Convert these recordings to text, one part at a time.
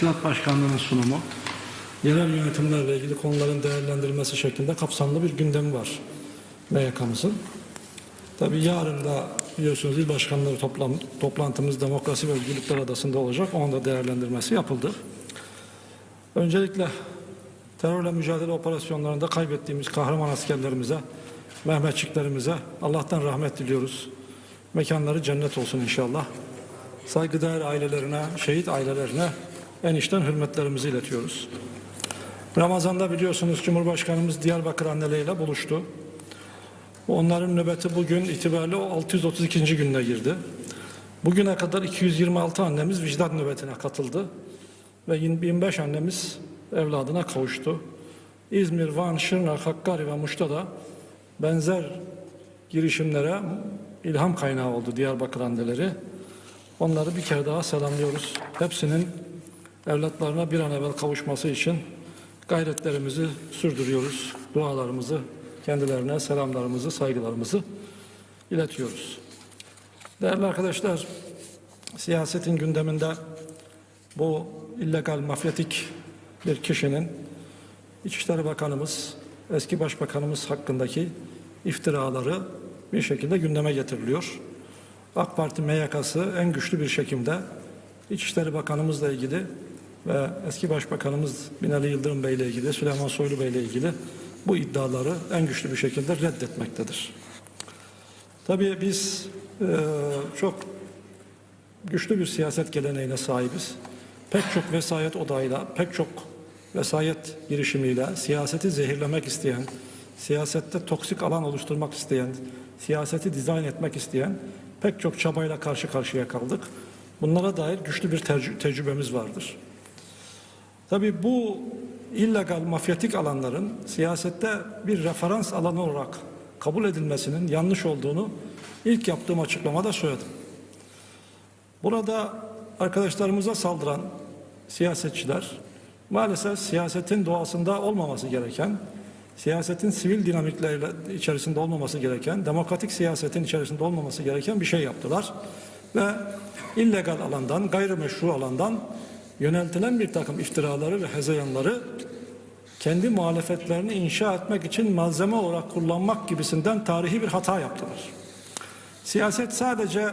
Teşkilat Başkanlığı'nın sunumu. Yerel yönetimlerle ilgili konuların değerlendirilmesi şeklinde kapsamlı bir gündemi var MYK'mızın. Tabii yarın da biliyorsunuz il başkanları toplam, toplantımız Demokrasi ve Özgürlükler Adası'nda olacak. Onun da değerlendirmesi yapıldı. Öncelikle terörle mücadele operasyonlarında kaybettiğimiz kahraman askerlerimize, Mehmetçiklerimize Allah'tan rahmet diliyoruz. Mekanları cennet olsun inşallah. Saygıdeğer ailelerine, şehit ailelerine en içten hürmetlerimizi iletiyoruz. Ramazan'da biliyorsunuz Cumhurbaşkanımız Diyarbakır anneleriyle buluştu. Onların nöbeti bugün itibariyle o 632. gününe girdi. Bugüne kadar 226 annemiz vicdan nöbetine katıldı ve 25 annemiz evladına kavuştu. İzmir, Van, Şırnak, Hakkari ve Muş'ta da benzer girişimlere ilham kaynağı oldu Diyarbakır anneleri. Onları bir kere daha selamlıyoruz. Hepsinin evlatlarına bir an evvel kavuşması için gayretlerimizi sürdürüyoruz. Dualarımızı kendilerine selamlarımızı, saygılarımızı iletiyoruz. Değerli arkadaşlar, siyasetin gündeminde bu illegal mafyatik bir kişinin İçişleri Bakanımız, eski Başbakanımız hakkındaki iftiraları bir şekilde gündeme getiriliyor. AK Parti MYK'sı en güçlü bir şekilde İçişleri Bakanımızla ilgili ve eski Başbakanımız Binali Yıldırım Bey ile ilgili, Süleyman Soylu Bey ile ilgili bu iddiaları en güçlü bir şekilde reddetmektedir. Tabii biz e, çok güçlü bir siyaset geleneğine sahibiz. Pek çok vesayet odağıyla, pek çok vesayet girişimiyle siyaseti zehirlemek isteyen, siyasette toksik alan oluşturmak isteyen, siyaseti dizayn etmek isteyen pek çok çabayla karşı karşıya kaldık. Bunlara dair güçlü bir tecrü- tecrübemiz vardır. Tabii bu illegal mafyatik alanların siyasette bir referans alanı olarak kabul edilmesinin yanlış olduğunu ilk yaptığım açıklamada söyledim. Burada arkadaşlarımıza saldıran siyasetçiler maalesef siyasetin doğasında olmaması gereken, siyasetin sivil dinamikleriyle içerisinde olmaması gereken, demokratik siyasetin içerisinde olmaması gereken bir şey yaptılar. Ve illegal alandan, gayrimeşru alandan yöneltilen bir takım iftiraları ve hezeyanları kendi muhalefetlerini inşa etmek için malzeme olarak kullanmak gibisinden tarihi bir hata yaptılar. Siyaset sadece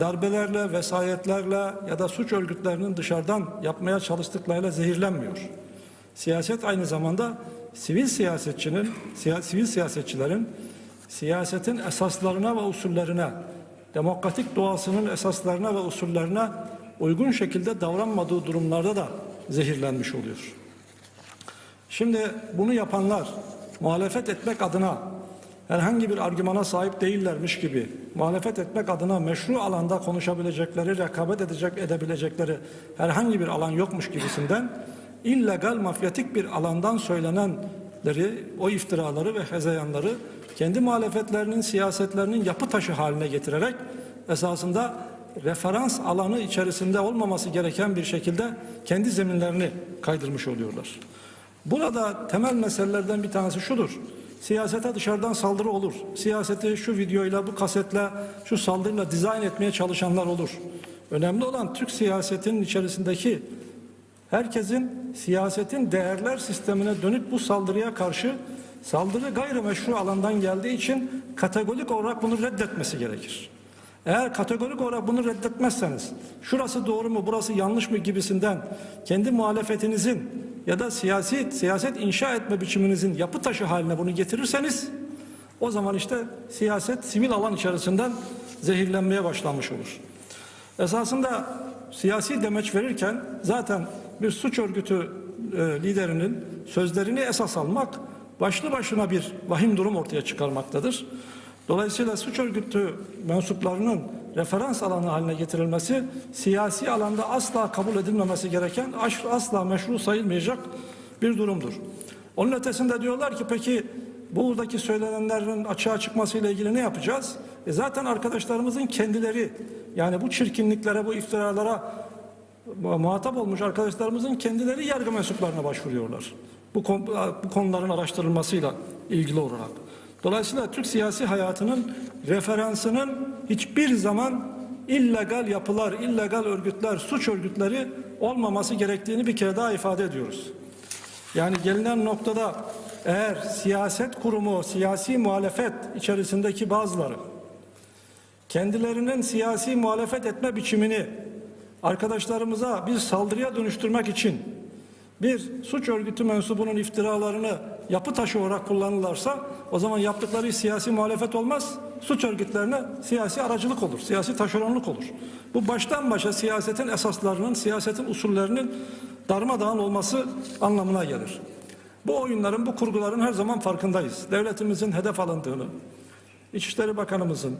darbelerle, vesayetlerle ya da suç örgütlerinin dışarıdan yapmaya çalıştıklarıyla zehirlenmiyor. Siyaset aynı zamanda sivil siyasetçinin, siya- sivil siyasetçilerin siyasetin esaslarına ve usullerine, demokratik doğasının esaslarına ve usullerine uygun şekilde davranmadığı durumlarda da zehirlenmiş oluyor. Şimdi bunu yapanlar muhalefet etmek adına herhangi bir argümana sahip değillermiş gibi muhalefet etmek adına meşru alanda konuşabilecekleri, rekabet edecek edebilecekleri herhangi bir alan yokmuş gibisinden illegal mafyatik bir alandan söylenenleri, o iftiraları ve hezeyanları kendi muhalefetlerinin siyasetlerinin yapı taşı haline getirerek esasında referans alanı içerisinde olmaması gereken bir şekilde kendi zeminlerini kaydırmış oluyorlar. Burada temel meselelerden bir tanesi şudur. Siyasete dışarıdan saldırı olur. Siyaseti şu videoyla, bu kasetle, şu saldırıyla dizayn etmeye çalışanlar olur. Önemli olan Türk siyasetinin içerisindeki herkesin siyasetin değerler sistemine dönük bu saldırıya karşı saldırı gayrimeşru alandan geldiği için kategorik olarak bunu reddetmesi gerekir. Eğer kategorik olarak bunu reddetmezseniz, şurası doğru mu, burası yanlış mı gibisinden kendi muhalefetinizin ya da siyasi siyaset inşa etme biçiminizin yapı taşı haline bunu getirirseniz, o zaman işte siyaset sivil alan içerisinden zehirlenmeye başlanmış olur. Esasında siyasi demeç verirken zaten bir suç örgütü e, liderinin sözlerini esas almak başlı başına bir vahim durum ortaya çıkarmaktadır. Dolayısıyla suç örgütü mensuplarının referans alanı haline getirilmesi siyasi alanda asla kabul edilmemesi gereken asla meşru sayılmayacak bir durumdur. Onun ötesinde diyorlar ki peki buradaki söylenenlerin açığa çıkmasıyla ilgili ne yapacağız? E zaten arkadaşlarımızın kendileri yani bu çirkinliklere, bu iftiralara muhatap olmuş arkadaşlarımızın kendileri yargı mensuplarına başvuruyorlar. Bu, bu konuların araştırılmasıyla ilgili olarak. Dolayısıyla Türk siyasi hayatının referansının hiçbir zaman illegal yapılar, illegal örgütler, suç örgütleri olmaması gerektiğini bir kere daha ifade ediyoruz. Yani gelinen noktada eğer siyaset kurumu, siyasi muhalefet içerisindeki bazıları kendilerinin siyasi muhalefet etme biçimini arkadaşlarımıza bir saldırıya dönüştürmek için bir suç örgütü mensubunun iftiralarını yapı taşı olarak kullanırlarsa o zaman yaptıkları siyasi muhalefet olmaz. Suç örgütlerine siyasi aracılık olur, siyasi taşeronluk olur. Bu baştan başa siyasetin esaslarının, siyasetin usullerinin darmadağın olması anlamına gelir. Bu oyunların, bu kurguların her zaman farkındayız. Devletimizin hedef alındığını, İçişleri Bakanımızın,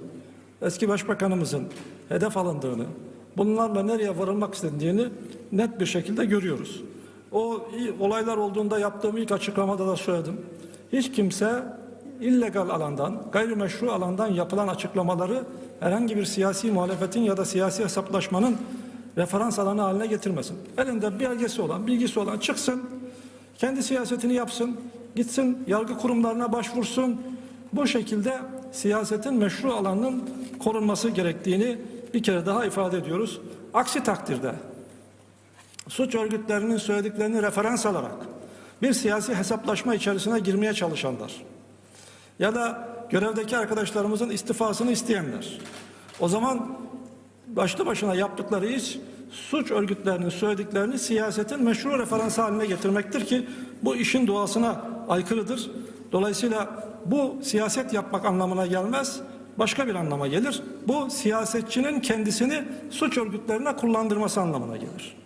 eski Başbakanımızın hedef alındığını, bunlarla nereye varılmak istediğini net bir şekilde görüyoruz. O olaylar olduğunda yaptığım ilk açıklamada da söyledim. Hiç kimse illegal alandan, gayrimeşru alandan yapılan açıklamaları herhangi bir siyasi muhalefetin ya da siyasi hesaplaşmanın referans alanı haline getirmesin. Elinde belgesi olan, bilgisi olan çıksın, kendi siyasetini yapsın, gitsin yargı kurumlarına başvursun. Bu şekilde siyasetin meşru alanının korunması gerektiğini bir kere daha ifade ediyoruz. Aksi takdirde suç örgütlerinin söylediklerini referans alarak bir siyasi hesaplaşma içerisine girmeye çalışanlar ya da görevdeki arkadaşlarımızın istifasını isteyenler o zaman başlı başına yaptıkları iş suç örgütlerinin söylediklerini siyasetin meşru referans haline getirmektir ki bu işin doğasına aykırıdır. Dolayısıyla bu siyaset yapmak anlamına gelmez başka bir anlama gelir. Bu siyasetçinin kendisini suç örgütlerine kullandırması anlamına gelir.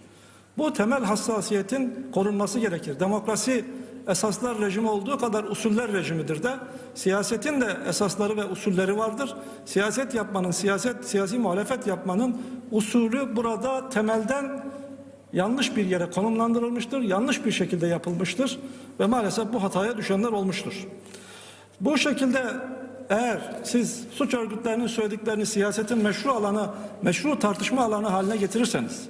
Bu temel hassasiyetin korunması gerekir. Demokrasi esaslar rejimi olduğu kadar usuller rejimidir de siyasetin de esasları ve usulleri vardır. Siyaset yapmanın, siyaset siyasi muhalefet yapmanın usulü burada temelden yanlış bir yere konumlandırılmıştır, yanlış bir şekilde yapılmıştır ve maalesef bu hataya düşenler olmuştur. Bu şekilde eğer siz suç örgütlerinin söylediklerini siyasetin meşru alanı, meşru tartışma alanı haline getirirseniz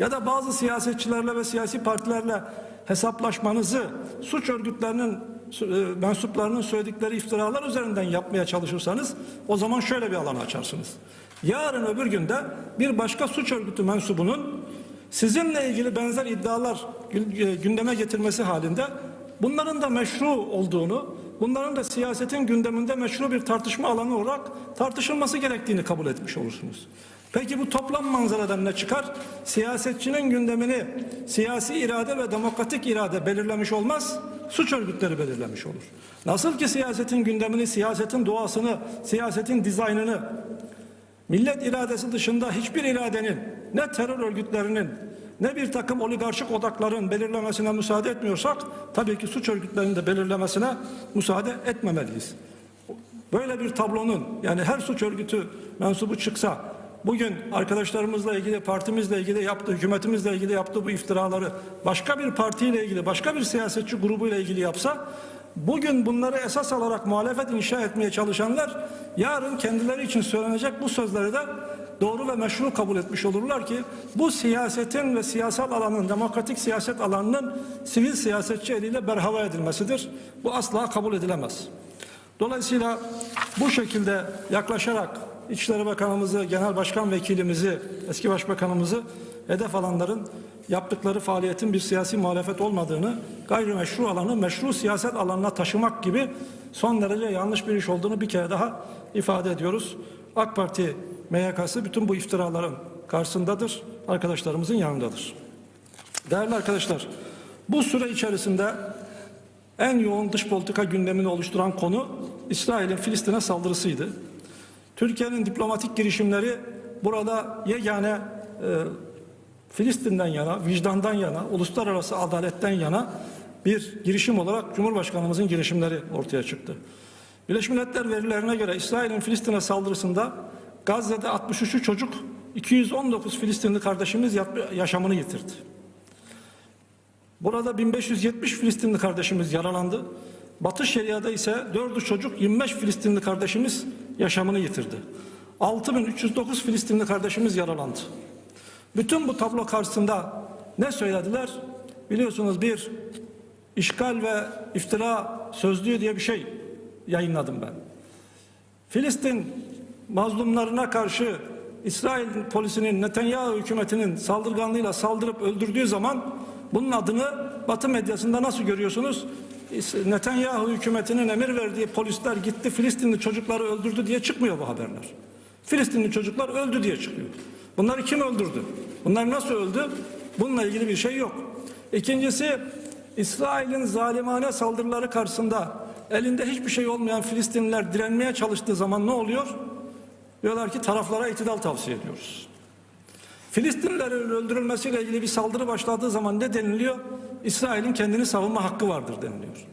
ya da bazı siyasetçilerle ve siyasi partilerle hesaplaşmanızı suç örgütlerinin e, mensuplarının söyledikleri iftiralar üzerinden yapmaya çalışırsanız o zaman şöyle bir alan açarsınız. Yarın öbür günde bir başka suç örgütü mensubunun sizinle ilgili benzer iddialar e, gündeme getirmesi halinde bunların da meşru olduğunu, bunların da siyasetin gündeminde meşru bir tartışma alanı olarak tartışılması gerektiğini kabul etmiş olursunuz. Peki bu toplam manzaradan ne çıkar? Siyasetçinin gündemini siyasi irade ve demokratik irade belirlemiş olmaz, suç örgütleri belirlemiş olur. Nasıl ki siyasetin gündemini, siyasetin doğasını, siyasetin dizaynını millet iradesi dışında hiçbir iradenin, ne terör örgütlerinin, ne bir takım oligarşik odakların belirlemesine müsaade etmiyorsak tabii ki suç örgütlerinin de belirlemesine müsaade etmemeliyiz. Böyle bir tablonun yani her suç örgütü mensubu çıksa bugün arkadaşlarımızla ilgili, partimizle ilgili yaptığı, hükümetimizle ilgili yaptığı bu iftiraları başka bir partiyle ilgili, başka bir siyasetçi grubuyla ilgili yapsa bugün bunları esas alarak muhalefet inşa etmeye çalışanlar yarın kendileri için söylenecek bu sözleri de doğru ve meşru kabul etmiş olurlar ki bu siyasetin ve siyasal alanın, demokratik siyaset alanının sivil siyasetçi eliyle berhava edilmesidir. Bu asla kabul edilemez. Dolayısıyla bu şekilde yaklaşarak İçişleri Bakanımızı, Genel Başkan Vekilimizi, eski Başbakanımızı hedef alanların yaptıkları faaliyetin bir siyasi muhalefet olmadığını, gayrimeşru alanı meşru siyaset alanına taşımak gibi son derece yanlış bir iş olduğunu bir kere daha ifade ediyoruz. AK Parti MYK'sı bütün bu iftiraların karşısındadır, arkadaşlarımızın yanındadır. Değerli arkadaşlar, bu süre içerisinde en yoğun dış politika gündemini oluşturan konu İsrail'in Filistin'e saldırısıydı. Türkiye'nin diplomatik girişimleri burada yegane e, Filistin'den yana, vicdandan yana, uluslararası adaletten yana bir girişim olarak Cumhurbaşkanımızın girişimleri ortaya çıktı. Birleşmiş Milletler verilerine göre İsrail'in Filistin'e saldırısında Gazze'de 63 çocuk, 219 Filistinli kardeşimiz yaşamını yitirdi. Burada 1570 Filistinli kardeşimiz yaralandı. Batı Şeria'da ise 4'ü çocuk 25 Filistinli kardeşimiz yaşamını yitirdi. 6309 Filistinli kardeşimiz yaralandı. Bütün bu tablo karşısında ne söylediler? Biliyorsunuz bir işgal ve iftira sözlüğü diye bir şey yayınladım ben. Filistin mazlumlarına karşı İsrail polisinin Netanyahu hükümetinin saldırganlığıyla saldırıp öldürdüğü zaman bunun adını Batı medyasında nasıl görüyorsunuz? Netanyahu hükümetinin emir verdiği polisler gitti Filistinli çocukları öldürdü diye çıkmıyor bu haberler. Filistinli çocuklar öldü diye çıkıyor. Bunları kim öldürdü? Bunlar nasıl öldü? Bununla ilgili bir şey yok. İkincisi İsrail'in zalimane saldırıları karşısında elinde hiçbir şey olmayan Filistinliler direnmeye çalıştığı zaman ne oluyor? Diyorlar ki taraflara itidal tavsiye ediyoruz. Filistinlilerin öldürülmesiyle ilgili bir saldırı başladığı zaman ne deniliyor? İsrail'in kendini savunma hakkı vardır deniliyor.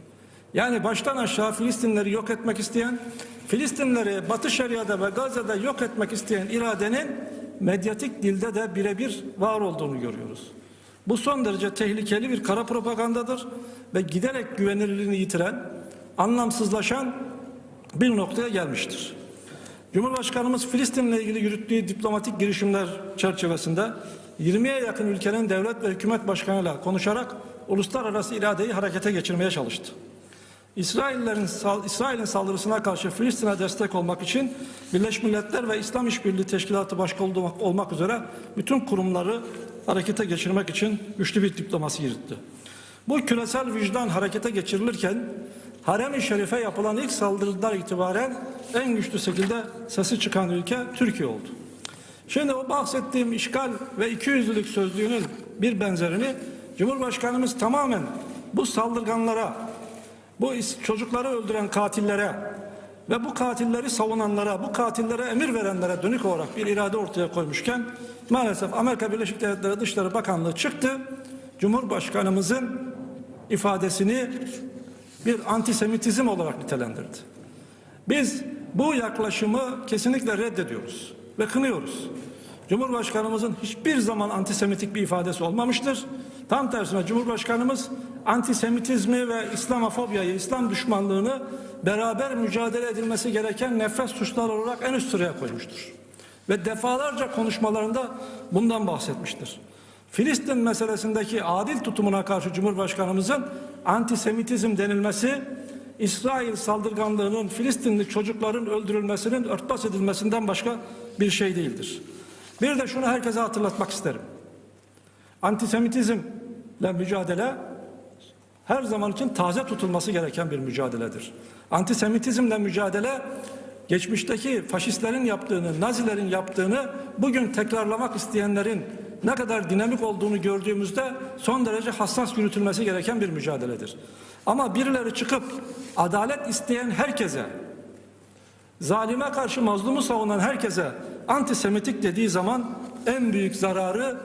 Yani baştan aşağı Filistinleri yok etmek isteyen, Filistinleri Batı Şeria'da ve Gazze'de yok etmek isteyen iradenin medyatik dilde de birebir var olduğunu görüyoruz. Bu son derece tehlikeli bir kara propagandadır ve giderek güvenilirliğini yitiren, anlamsızlaşan bir noktaya gelmiştir. Cumhurbaşkanımız Filistin'le ilgili yürüttüğü diplomatik girişimler çerçevesinde 20'ye yakın ülkenin devlet ve hükümet başkanıyla konuşarak uluslararası iradeyi harekete geçirmeye çalıştı. İsraillerin İsrail'in saldırısına karşı Filistin'e destek olmak için Birleşmiş Milletler ve İslam İşbirliği Teşkilatı olmak, olmak üzere bütün kurumları harekete geçirmek için güçlü bir diplomasi yürüttü. Bu küresel vicdan harekete geçirilirken Harem-i Şerif'e yapılan ilk saldırıdan itibaren en güçlü şekilde sesi çıkan ülke Türkiye oldu. Şimdi o bahsettiğim işgal ve ikiyüzlülük sözlüğünün bir benzerini Cumhurbaşkanımız tamamen bu saldırganlara, bu çocukları öldüren katillere ve bu katilleri savunanlara, bu katillere emir verenlere dönük olarak bir irade ortaya koymuşken maalesef Amerika Birleşik Devletleri Dışişleri Bakanlığı çıktı. Cumhurbaşkanımızın ifadesini bir antisemitizm olarak nitelendirdi. Biz bu yaklaşımı kesinlikle reddediyoruz ve kınıyoruz. Cumhurbaşkanımızın hiçbir zaman antisemitik bir ifadesi olmamıştır. Tam tersine Cumhurbaşkanımız antisemitizmi ve İslamofobiyayı, İslam düşmanlığını beraber mücadele edilmesi gereken nefret suçları olarak en üst sıraya koymuştur. Ve defalarca konuşmalarında bundan bahsetmiştir. Filistin meselesindeki adil tutumuna karşı Cumhurbaşkanımızın antisemitizm denilmesi İsrail saldırganlığının Filistinli çocukların öldürülmesinin örtbas edilmesinden başka bir şey değildir. Bir de şunu herkese hatırlatmak isterim. Antisemitizmle mücadele her zaman için taze tutulması gereken bir mücadeledir. Antisemitizmle mücadele geçmişteki faşistlerin yaptığını, Nazilerin yaptığını bugün tekrarlamak isteyenlerin ne kadar dinamik olduğunu gördüğümüzde son derece hassas yürütülmesi gereken bir mücadeledir. Ama birileri çıkıp adalet isteyen herkese, zalime karşı mazlumu savunan herkese antisemitik dediği zaman en büyük zararı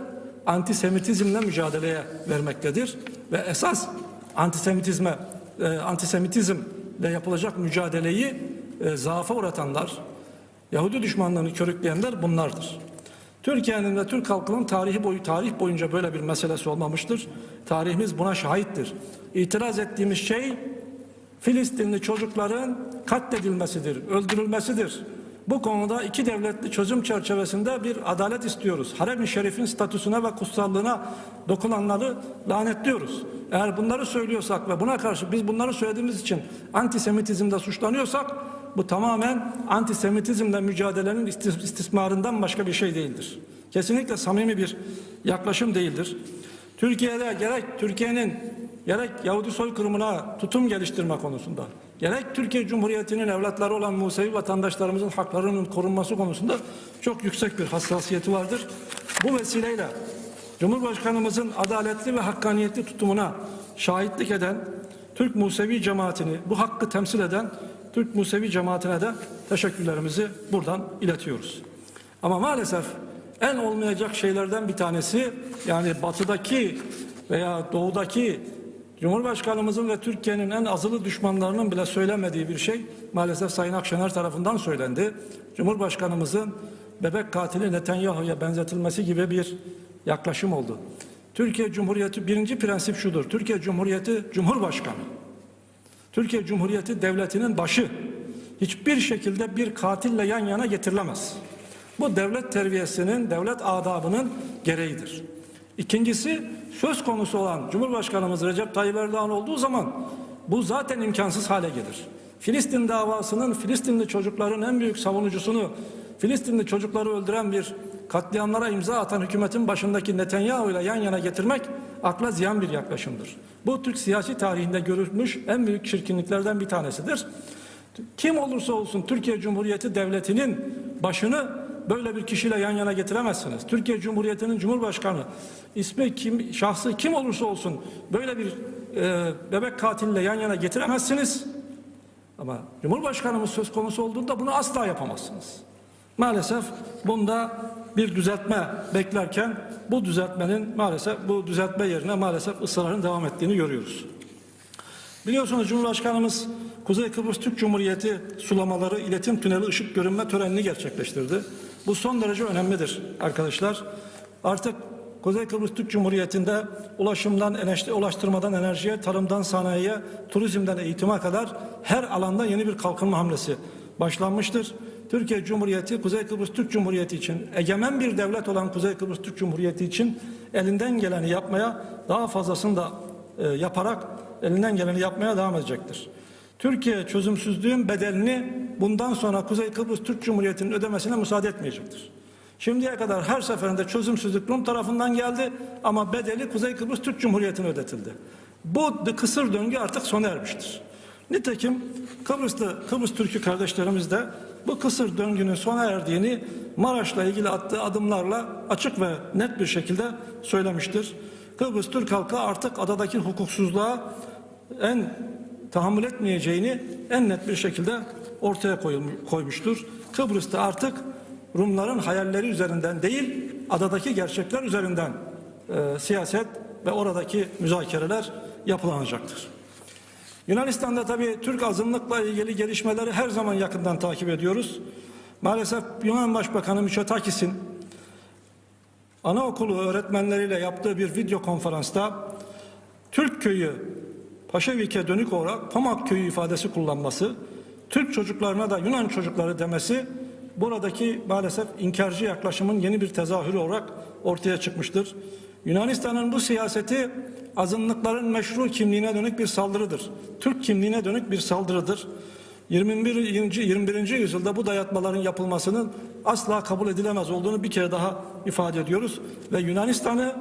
antisemitizmle mücadeleye vermektedir ve esas antisemitizme e, antisemitizmle yapılacak mücadeleyi e, zaafa uğratanlar, Yahudi düşmanlığını körükleyenler bunlardır. Türkiye'nin ve Türk halkının tarihi boyu tarih boyunca böyle bir meselesi olmamıştır. Tarihimiz buna şahittir. İtiraz ettiğimiz şey Filistinli çocukların katledilmesidir, öldürülmesidir. Bu konuda iki devletli çözüm çerçevesinde bir adalet istiyoruz. Harem-i Şerif'in statüsüne ve kutsallığına dokunanları lanetliyoruz. Eğer bunları söylüyorsak ve buna karşı biz bunları söylediğimiz için antisemitizmde suçlanıyorsak bu tamamen antisemitizmle mücadelenin istis- istismarından başka bir şey değildir. Kesinlikle samimi bir yaklaşım değildir. Türkiye'de gerek Türkiye'nin gerek Yahudi soykırımına tutum geliştirme konusunda gerek Türkiye Cumhuriyeti'nin evlatları olan Musevi vatandaşlarımızın haklarının korunması konusunda çok yüksek bir hassasiyeti vardır. Bu vesileyle Cumhurbaşkanımızın adaletli ve hakkaniyetli tutumuna şahitlik eden Türk Musevi cemaatini, bu hakkı temsil eden Türk Musevi cemaatine de teşekkürlerimizi buradan iletiyoruz. Ama maalesef en olmayacak şeylerden bir tanesi yani batıdaki veya doğudaki Cumhurbaşkanımızın ve Türkiye'nin en azılı düşmanlarının bile söylemediği bir şey maalesef Sayın Akşener tarafından söylendi. Cumhurbaşkanımızın bebek katili Netanyahu'ya benzetilmesi gibi bir yaklaşım oldu. Türkiye Cumhuriyeti birinci prensip şudur. Türkiye Cumhuriyeti Cumhurbaşkanı. Türkiye Cumhuriyeti devletinin başı hiçbir şekilde bir katille yan yana getirilemez. Bu devlet terbiyesinin, devlet adabının gereğidir. İkincisi söz konusu olan Cumhurbaşkanımız Recep Tayyip Erdoğan olduğu zaman bu zaten imkansız hale gelir. Filistin davasının Filistinli çocukların en büyük savunucusunu Filistinli çocukları öldüren bir katliamlara imza atan hükümetin başındaki Netanyahu ile yan yana getirmek akla ziyan bir yaklaşımdır. Bu Türk siyasi tarihinde görülmüş en büyük çirkinliklerden bir tanesidir. Kim olursa olsun Türkiye Cumhuriyeti Devleti'nin başını böyle bir kişiyle yan yana getiremezsiniz. Türkiye Cumhuriyeti'nin Cumhurbaşkanı ismi kim, şahsı kim olursa olsun böyle bir e, bebek katiliyle yan yana getiremezsiniz. Ama Cumhurbaşkanımız söz konusu olduğunda bunu asla yapamazsınız. Maalesef bunda bir düzeltme beklerken bu düzeltmenin maalesef bu düzeltme yerine maalesef ısrarın devam ettiğini görüyoruz. Biliyorsunuz Cumhurbaşkanımız Kuzey Kıbrıs Türk Cumhuriyeti sulamaları iletim tüneli ışık görünme törenini gerçekleştirdi. Bu son derece önemlidir arkadaşlar. Artık Kuzey Kıbrıs Türk Cumhuriyeti'nde ulaşımdan, enerji, ulaştırmadan enerjiye, tarımdan sanayiye, turizmden eğitime kadar her alanda yeni bir kalkınma hamlesi başlanmıştır. Türkiye Cumhuriyeti, Kuzey Kıbrıs Türk Cumhuriyeti için, egemen bir devlet olan Kuzey Kıbrıs Türk Cumhuriyeti için elinden geleni yapmaya, daha fazlasını da e, yaparak elinden geleni yapmaya devam edecektir. Türkiye çözümsüzlüğün bedelini bundan sonra Kuzey Kıbrıs Türk Cumhuriyeti'nin ödemesine müsaade etmeyecektir. Şimdiye kadar her seferinde çözümsüzlük Rum tarafından geldi ama bedeli Kuzey Kıbrıs Türk Cumhuriyeti'ne ödetildi. Bu kısır döngü artık sona ermiştir. Nitekim Kıbrıslı Kıbrıs Türk'ü kardeşlerimiz de bu kısır döngünün sona erdiğini Maraş'la ilgili attığı adımlarla açık ve net bir şekilde söylemiştir. Kıbrıs Türk halkı artık adadaki hukuksuzluğa en tahammül etmeyeceğini en net bir şekilde ortaya koymuştur. Kıbrıs'ta artık Rumların hayalleri üzerinden değil, adadaki gerçekler üzerinden e, siyaset ve oradaki müzakereler yapılanacaktır. Yunanistan'da tabii Türk azınlıkla ilgili gelişmeleri her zaman yakından takip ediyoruz. Maalesef Yunan Başbakanı Mitsotakis'in anaokulu öğretmenleriyle yaptığı bir video konferansta Türk köyü Paşavik'e dönük olarak Pamak köyü ifadesi kullanması, Türk çocuklarına da Yunan çocukları demesi buradaki maalesef inkarcı yaklaşımın yeni bir tezahürü olarak ortaya çıkmıştır. Yunanistan'ın bu siyaseti azınlıkların meşru kimliğine dönük bir saldırıdır. Türk kimliğine dönük bir saldırıdır. 21. 21. yüzyılda bu dayatmaların yapılmasının asla kabul edilemez olduğunu bir kere daha ifade ediyoruz ve Yunanistan'ı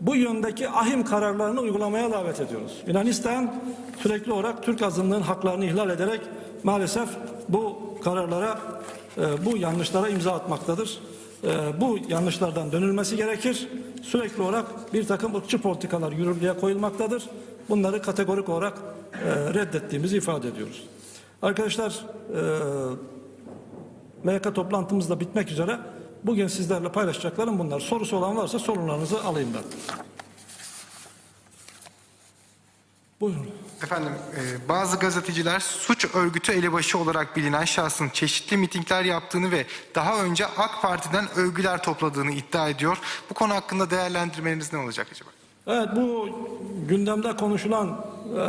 bu yöndeki ahim kararlarını uygulamaya davet ediyoruz. Yunanistan sürekli olarak Türk azınlığın haklarını ihlal ederek maalesef bu kararlara, e, bu yanlışlara imza atmaktadır. E, bu yanlışlardan dönülmesi gerekir. Sürekli olarak bir takım ırkçı politikalar yürürlüğe koyulmaktadır. Bunları kategorik olarak e, reddettiğimizi ifade ediyoruz. Arkadaşlar, MYK toplantımız da bitmek üzere. Bugün sizlerle paylaşacaklarım bunlar. Sorusu olan varsa sorularınızı alayım ben. Buyurun. Efendim e, bazı gazeteciler suç örgütü elebaşı olarak bilinen şahsın çeşitli mitingler yaptığını ve daha önce AK Parti'den övgüler topladığını iddia ediyor. Bu konu hakkında değerlendirmeleriniz ne olacak acaba? Evet bu gündemde konuşulan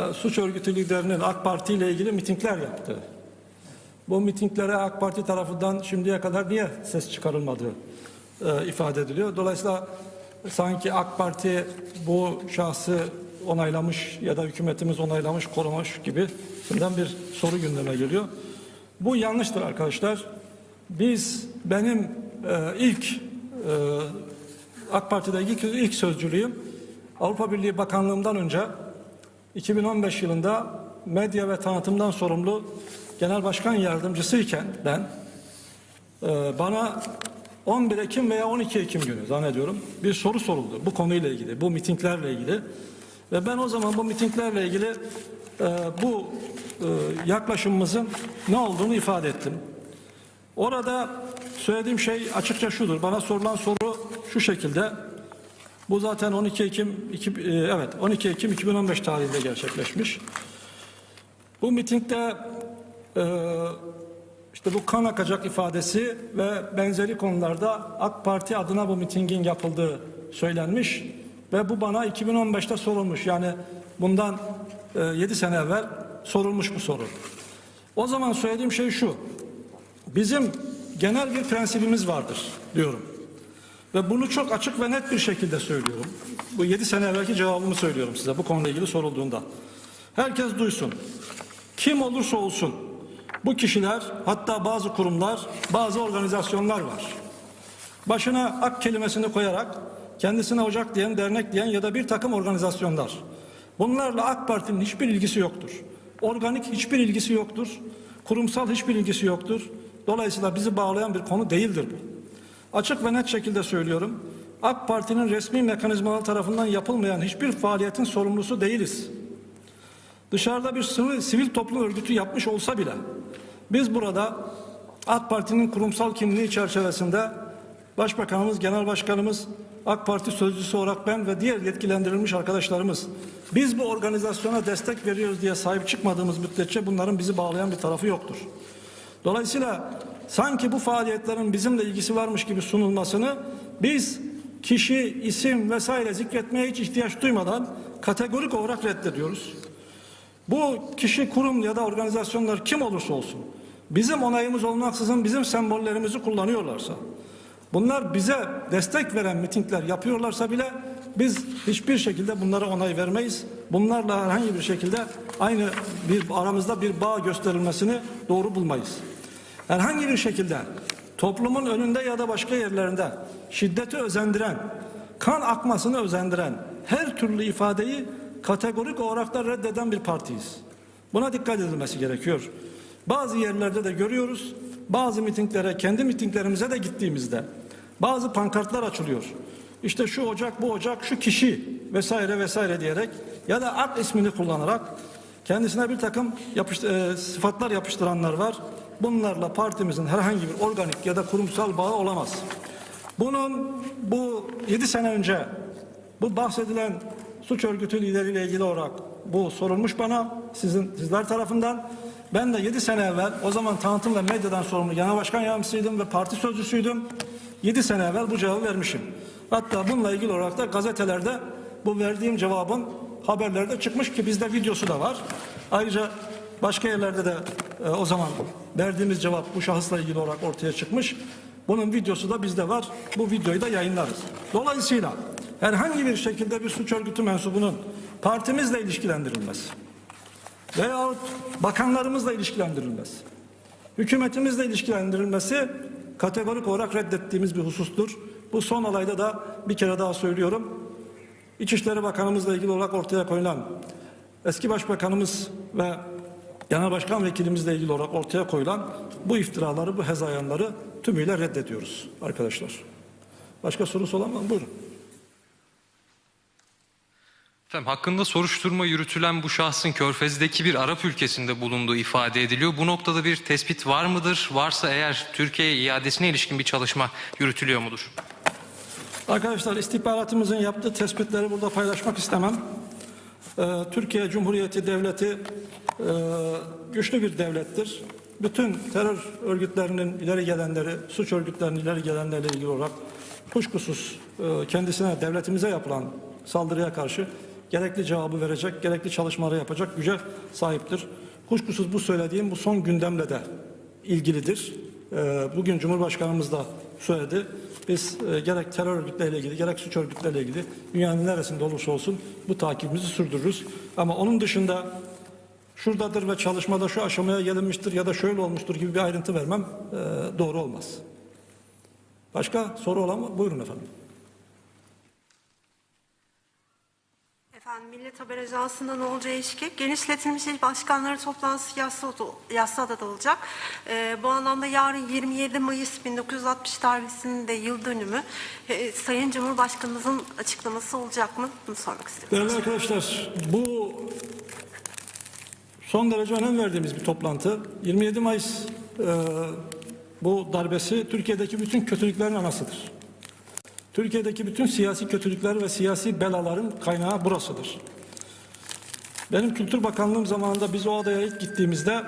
e, suç örgütü liderinin AK Parti ile ilgili mitingler yaptı. Bu mitinglere AK Parti tarafından şimdiye kadar niye ses çıkarılmadığı e, ifade ediliyor. Dolayısıyla sanki AK Parti bu şahsı onaylamış ya da hükümetimiz onaylamış, korumuş gibi bir soru gündeme geliyor. Bu yanlıştır arkadaşlar. Biz benim e, ilk e, AK Parti'de ilk, ilk sözcülüğüm Avrupa Birliği Bakanlığımdan önce 2015 yılında medya ve tanıtımdan sorumlu Genel Başkan Yardımcısıyken ben e, bana 11 Ekim veya 12 Ekim günü zannediyorum bir soru soruldu bu konuyla ilgili, bu mitinglerle ilgili. Ve ben o zaman bu mitinglerle ilgili e, bu e, yaklaşımımızın ne olduğunu ifade ettim. Orada söylediğim şey açıkça şudur. Bana sorulan soru şu şekilde. Bu zaten 12 Ekim iki, e, evet 12 Ekim 2015 tarihinde gerçekleşmiş. Bu mitingde e, işte bu kan akacak ifadesi ve benzeri konularda AK Parti adına bu mitingin yapıldığı söylenmiş ve bu bana 2015'te sorulmuş. Yani bundan e, 7 sene evvel sorulmuş bu soru. O zaman söylediğim şey şu. Bizim genel bir prensibimiz vardır diyorum. Ve bunu çok açık ve net bir şekilde söylüyorum. Bu 7 sene evvelki cevabımı söylüyorum size bu konuyla ilgili sorulduğunda. Herkes duysun. Kim olursa olsun Bu kişiler hatta bazı kurumlar, bazı organizasyonlar var. Başına ak kelimesini koyarak kendisine ocak diyen, dernek diyen ya da bir takım organizasyonlar. Bunlarla AK Parti'nin hiçbir ilgisi yoktur. Organik hiçbir ilgisi yoktur. Kurumsal hiçbir ilgisi yoktur. Dolayısıyla bizi bağlayan bir konu değildir bu. Açık ve net şekilde söylüyorum. AK Parti'nin resmi mekanizmaları tarafından yapılmayan hiçbir faaliyetin sorumlusu değiliz. Dışarıda bir sivil, sivil toplum örgütü yapmış olsa bile biz burada AK Parti'nin kurumsal kimliği çerçevesinde Başbakanımız, Genel Başkanımız, AK Parti sözcüsü olarak ben ve diğer yetkilendirilmiş arkadaşlarımız biz bu organizasyona destek veriyoruz diye sahip çıkmadığımız müddetçe bunların bizi bağlayan bir tarafı yoktur. Dolayısıyla sanki bu faaliyetlerin bizimle ilgisi varmış gibi sunulmasını biz kişi, isim vesaire zikretmeye hiç ihtiyaç duymadan kategorik olarak reddediyoruz. Bu kişi, kurum ya da organizasyonlar kim olursa olsun bizim onayımız olmaksızın bizim sembollerimizi kullanıyorlarsa bunlar bize destek veren mitingler yapıyorlarsa bile biz hiçbir şekilde bunlara onay vermeyiz. Bunlarla herhangi bir şekilde aynı bir aramızda bir bağ gösterilmesini doğru bulmayız. Herhangi bir şekilde toplumun önünde ya da başka yerlerinde şiddeti özendiren, kan akmasını özendiren her türlü ifadeyi kategorik olarak da reddeden bir partiyiz. Buna dikkat edilmesi gerekiyor. Bazı yerlerde de görüyoruz. Bazı mitinglere, kendi mitinglerimize de gittiğimizde bazı pankartlar açılıyor. İşte şu ocak, bu ocak, şu kişi vesaire vesaire diyerek ya da AK ismini kullanarak kendisine bir takım yapıştı, e, sıfatlar yapıştıranlar var. Bunlarla partimizin herhangi bir organik ya da kurumsal bağı olamaz. Bunun bu 7 sene önce bu bahsedilen suç örgütü lideriyle ilgili olarak bu sorulmuş bana sizin sizler tarafından. Ben de 7 sene evvel o zaman tanıtım ve medyadan sorumlu genel başkan yardımcısıydım ve parti sözcüsüydüm. 7 sene evvel bu cevabı vermişim. Hatta bununla ilgili olarak da gazetelerde bu verdiğim cevabın haberlerde çıkmış ki bizde videosu da var. Ayrıca başka yerlerde de e, o zaman verdiğimiz cevap bu şahısla ilgili olarak ortaya çıkmış. Bunun videosu da bizde var. Bu videoyu da yayınlarız. Dolayısıyla herhangi bir şekilde bir suç örgütü mensubunun partimizle ilişkilendirilmesi veyahut bakanlarımızla ilişkilendirilmesi, hükümetimizle ilişkilendirilmesi kategorik olarak reddettiğimiz bir husustur. Bu son olayda da bir kere daha söylüyorum. İçişleri Bakanımızla ilgili olarak ortaya koyulan eski başbakanımız ve genel başkan vekilimizle ilgili olarak ortaya koyulan bu iftiraları, bu hezayanları tümüyle reddediyoruz arkadaşlar. Başka sorusu olan mı? Buyurun. Efendim hakkında soruşturma yürütülen bu şahsın Körfez'deki bir Arap ülkesinde bulunduğu ifade ediliyor. Bu noktada bir tespit var mıdır? Varsa eğer Türkiye'ye iadesine ilişkin bir çalışma yürütülüyor mudur? Arkadaşlar istihbaratımızın yaptığı tespitleri burada paylaşmak istemem. Ee, Türkiye Cumhuriyeti Devleti e, güçlü bir devlettir. Bütün terör örgütlerinin ileri gelenleri, suç örgütlerinin ileri gelenleriyle ilgili olarak kuşkusuz e, kendisine, devletimize yapılan saldırıya karşı gerekli cevabı verecek, gerekli çalışmaları yapacak güce sahiptir. Kuşkusuz bu söylediğim bu son gündemle de ilgilidir. Ee, Bugün Cumhurbaşkanımız da söyledi. Biz e, gerek terör örgütleriyle ilgili gerek suç örgütleriyle ilgili dünyanın neresinde olursa olsun bu takibimizi sürdürürüz. Ama onun dışında şuradadır ve çalışmada şu aşamaya gelinmiştir ya da şöyle olmuştur gibi bir ayrıntı vermem e, doğru olmaz. Başka soru olan mı? Buyurun efendim. Efendim Millet Haber Ajansı'ndan olacağı eşlik genişletilmiş il başkanları toplantısı Yassıada, Yassıada'da olacak. Ee, bu anlamda yarın 27 Mayıs 1960 tarihinin de yıl dönümü. Ee, Sayın Cumhurbaşkanımızın açıklaması olacak mı? Bunu sormak istiyorum. Değerli arkadaşlar bu son derece önem verdiğimiz bir toplantı. 27 Mayıs e, bu darbesi Türkiye'deki bütün kötülüklerin anasıdır. Türkiye'deki bütün siyasi kötülükler ve siyasi belaların kaynağı burasıdır. Benim Kültür Bakanlığım zamanında biz o adaya ilk gittiğimizde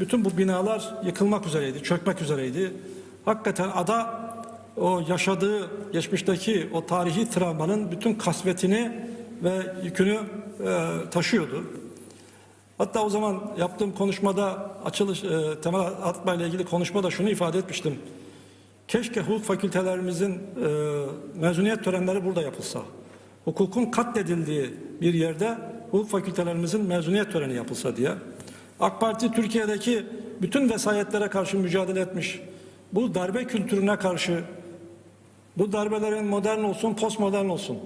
bütün bu binalar yıkılmak üzereydi, çökmek üzereydi. Hakikaten ada o yaşadığı geçmişteki o tarihi travmanın bütün kasvetini ve yükünü e, taşıyordu. Hatta o zaman yaptığım konuşmada açılış e, temel atma ile ilgili konuşmada şunu ifade etmiştim. Keşke hukuk fakültelerimizin e, mezuniyet törenleri burada yapılsa. Hukukun katledildiği bir yerde hukuk fakültelerimizin mezuniyet töreni yapılsa diye. AK Parti Türkiye'deki bütün vesayetlere karşı mücadele etmiş. Bu darbe kültürüne karşı bu darbelerin modern olsun, postmodern olsun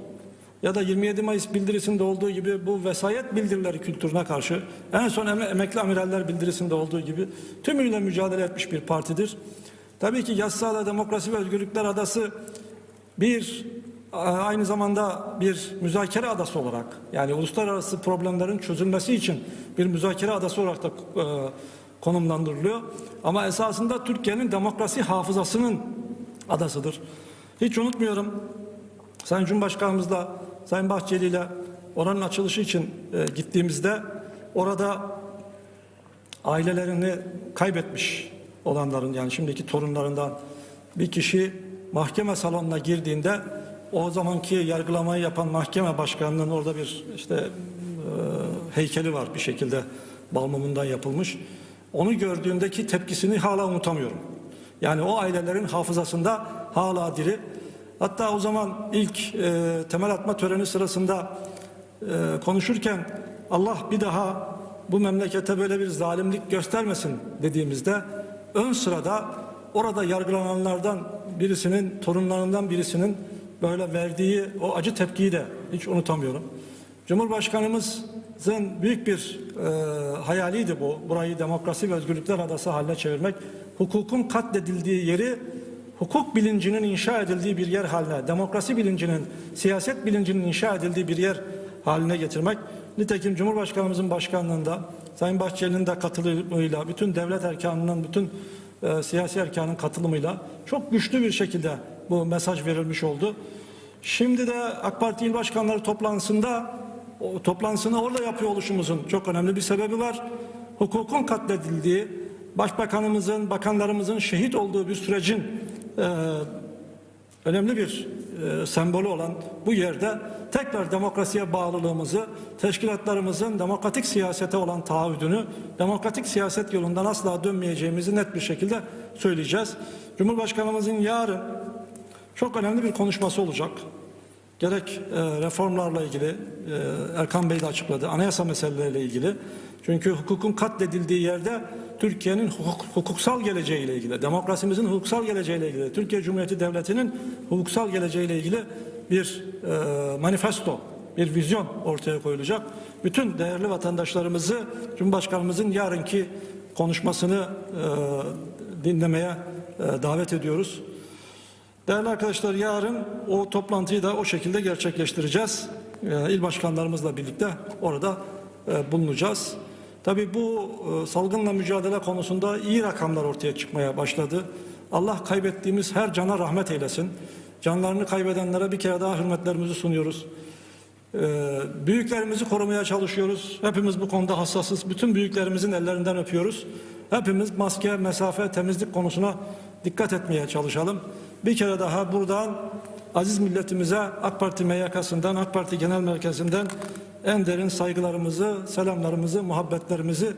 ya da 27 Mayıs bildirisinde olduğu gibi bu vesayet bildirileri kültürüne karşı en son eme- emekli amiraller bildirisinde olduğu gibi tümüyle mücadele etmiş bir partidir. Tabii ki Yassıada Demokrasi ve Özgürlükler Adası bir aynı zamanda bir müzakere adası olarak yani uluslararası problemlerin çözülmesi için bir müzakere adası olarak da e, konumlandırılıyor. Ama esasında Türkiye'nin demokrasi hafızasının adasıdır. Hiç unutmuyorum Sayın Cumhurbaşkanımızla Sayın Bahçeli ile oranın açılışı için e, gittiğimizde orada ailelerini kaybetmiş olanların yani şimdiki torunlarından bir kişi mahkeme salonuna girdiğinde o zamanki yargılamayı yapan mahkeme başkanının orada bir işte e, heykeli var bir şekilde balmumundan yapılmış. Onu gördüğümdeki tepkisini hala unutamıyorum. Yani o ailelerin hafızasında hala diri. Hatta o zaman ilk e, temel atma töreni sırasında e, konuşurken Allah bir daha bu memlekete böyle bir zalimlik göstermesin dediğimizde ön sırada orada yargılananlardan birisinin torunlarından birisinin böyle verdiği o acı tepkiyi de hiç unutamıyorum. Cumhurbaşkanımızın büyük bir e, hayaliydi bu. Burayı demokrasi ve özgürlükler adası haline çevirmek. Hukukun katledildiği yeri hukuk bilincinin inşa edildiği bir yer haline, demokrasi bilincinin, siyaset bilincinin inşa edildiği bir yer haline getirmek. Nitekim Cumhurbaşkanımızın başkanlığında, Sayın Bahçeli'nin de katılımıyla, bütün devlet erkanının, bütün e, siyasi erkanın katılımıyla çok güçlü bir şekilde bu mesaj verilmiş oldu. Şimdi de AK Parti İl Başkanları toplantısında o toplantısını orada yapıyor oluşumuzun çok önemli bir sebebi var. Hukukun katledildiği, başbakanımızın, bakanlarımızın şehit olduğu bir sürecin e, önemli bir e, sembolü olan bu yerde tekrar demokrasiye bağlılığımızı, teşkilatlarımızın demokratik siyasete olan taahhüdünü, demokratik siyaset yolundan asla dönmeyeceğimizi net bir şekilde söyleyeceğiz. Cumhurbaşkanımızın yarın çok önemli bir konuşması olacak. Gerek e, reformlarla ilgili, e, Erkan Bey de açıkladı, anayasa meseleleriyle ilgili. Çünkü hukukun katledildiği yerde Türkiye'nin hukuk- hukuksal geleceğiyle ilgili, demokrasimizin hukuksal geleceğiyle ilgili, Türkiye Cumhuriyeti Devleti'nin hukuksal geleceğiyle ilgili bir e, manifesto, bir vizyon ortaya koyulacak. Bütün değerli vatandaşlarımızı Cumhurbaşkanımızın yarınki konuşmasını e, dinlemeye e, davet ediyoruz. Değerli arkadaşlar yarın o toplantıyı da o şekilde gerçekleştireceğiz. Ee, İl başkanlarımızla birlikte orada e, bulunacağız. Tabii bu e, salgınla mücadele konusunda iyi rakamlar ortaya çıkmaya başladı. Allah kaybettiğimiz her cana rahmet eylesin. Canlarını kaybedenlere bir kere daha hürmetlerimizi sunuyoruz. Ee, büyüklerimizi korumaya çalışıyoruz. Hepimiz bu konuda hassasız. Bütün büyüklerimizin ellerinden öpüyoruz. Hepimiz maske, mesafe, temizlik konusuna dikkat etmeye çalışalım. Bir kere daha buradan aziz milletimize AK Parti MYK'sından, AK Parti Genel Merkezi'nden en derin saygılarımızı, selamlarımızı, muhabbetlerimizi